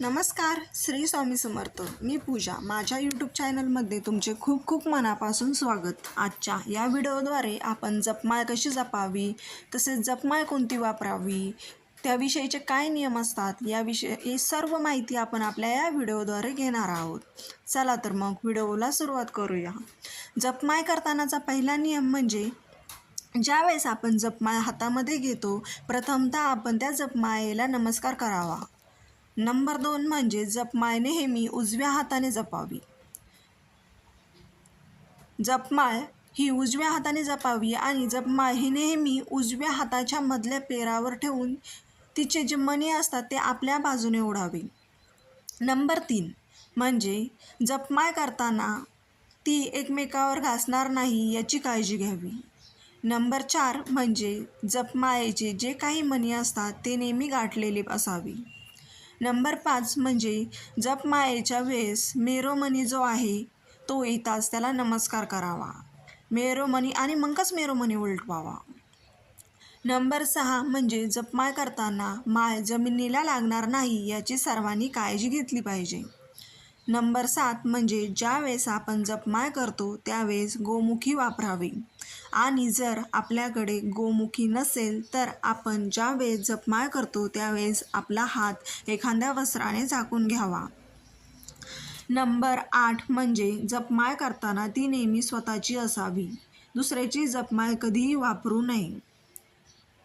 नमस्कार श्री स्वामी समर्थ. मी पूजा. माझ्या यूट्यूब चॅनलमध्ये तुमचे खूप खूप मनापासून स्वागत. आजच्या या व्हिडिओद्वारे आपण जपमाळ कशी जपावी तसेच जपमाळ कोणती वापरावी त्याविषयीचे काय नियम असतात याविषयी ही सर्व माहिती आपण आपल्या या व्हिडिओद्वारे घेणार आहोत. चला तर मग व्हिडिओला सुरुवात करूया. जपमाळ करतानाचा पहिला नियम म्हणजे ज्यावेळेस आपण जपमाळ हातामध्ये घेतो प्रथमतः आपण त्या जपमाळेला नमस्कार करावा. नंबर दोन म्हणजे जपमाळ नेहमी उजव्या हाताने जपावी. जपमाळ ही उजव्या हाताने जपावी आणि जपमाळ ही नेहमी उजव्या हाताच्या मधल्या पेरावर ठेवून तिचे जे मणी असतात ते आपल्या बाजूने ओढावे. नंबर तीन म्हणजे जपमाळ करताना ती एकमेकावर घासणार नाही याची काळजी घ्यावी. नंबर चार म्हणजे जपमाळेचे जे काही मणी असतात ते नेहमी गाठलेले असावे. नंबर पाच म्हणजे जपमायेच्या वेळेस मेरोमनी जो आहे तो येताच त्याला नमस्कार करावा. मेरोमनी आणि मगच मेरोमनी उलटवावा. नंबर सहा म्हणजे जपमाय करताना माय जमिनीला लागणार नाही याची सर्वांनी काळजी घेतली पाहिजे. नंबर सात म्हणजे ज्यावेळेस आपण जपमाळ करतो त्यावेळेस गोमुखी वापरावी. आणि जर आपल्याकडे गोमुखी नसेल तर आपण ज्यावेळेस जपमाय जपमाळ करतो त्यावेळेस आपला हात एखाद्या वस्त्राने झाकून घ्यावा. नंबर आठ म्हणजे जपमाळ करताना ती नेहमी स्वतःची असावी. दुसऱ्याची जपमाळ कधीही वापरू नये.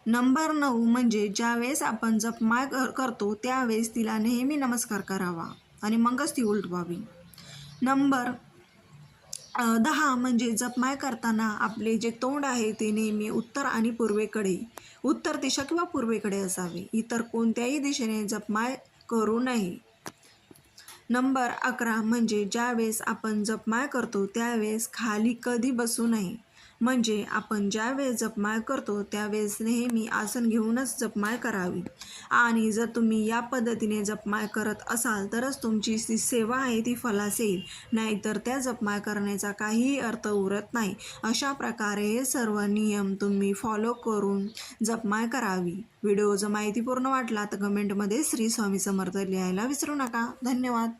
नंबर नऊ म्हणजे ज्यावेळेस आपण जपमाळ कर करतो त्यावेळेस तिला नेहमी नमस्कार करावा. आणि मगच ती उलटवावी नंबर दहा म्हणजे जपमाय करताना आपले जे तोंड आहे ते नेहमी उत्तर आणि पूर्वेकडे उत्तर दिशा किंवा पूर्वेकडे असावे. इतर कोणत्याही दिशेने जपमाय करू नये. नंबर अकरा म्हणजे ज्यावेळेस आपण जपमाय करतो त्यावेळेस खाली कधी बसू नये. म्हणजे आपण ज्यावेळेस जपमाळ करतो त्यावेळेस नेहमी आसन घेऊनच जपमाळ करावी. आणि जर तुम्ही या पद्धतीने जपमाळ करत असाल तरच तुमची जी सेवा आहे ती फलास येईल नाहीतर त्या जपमाळ करण्याचा काहीही अर्थ उरत नाही. अशा प्रकारे हे सर्व नियम तुम्ही फॉलो करून जपमाळ करावी. व्हिडिओ जर माहितीपूर्ण वाटला तर कमेंटमध्ये श्री स्वामी समर्थ लिहायला विसरू नका. धन्यवाद.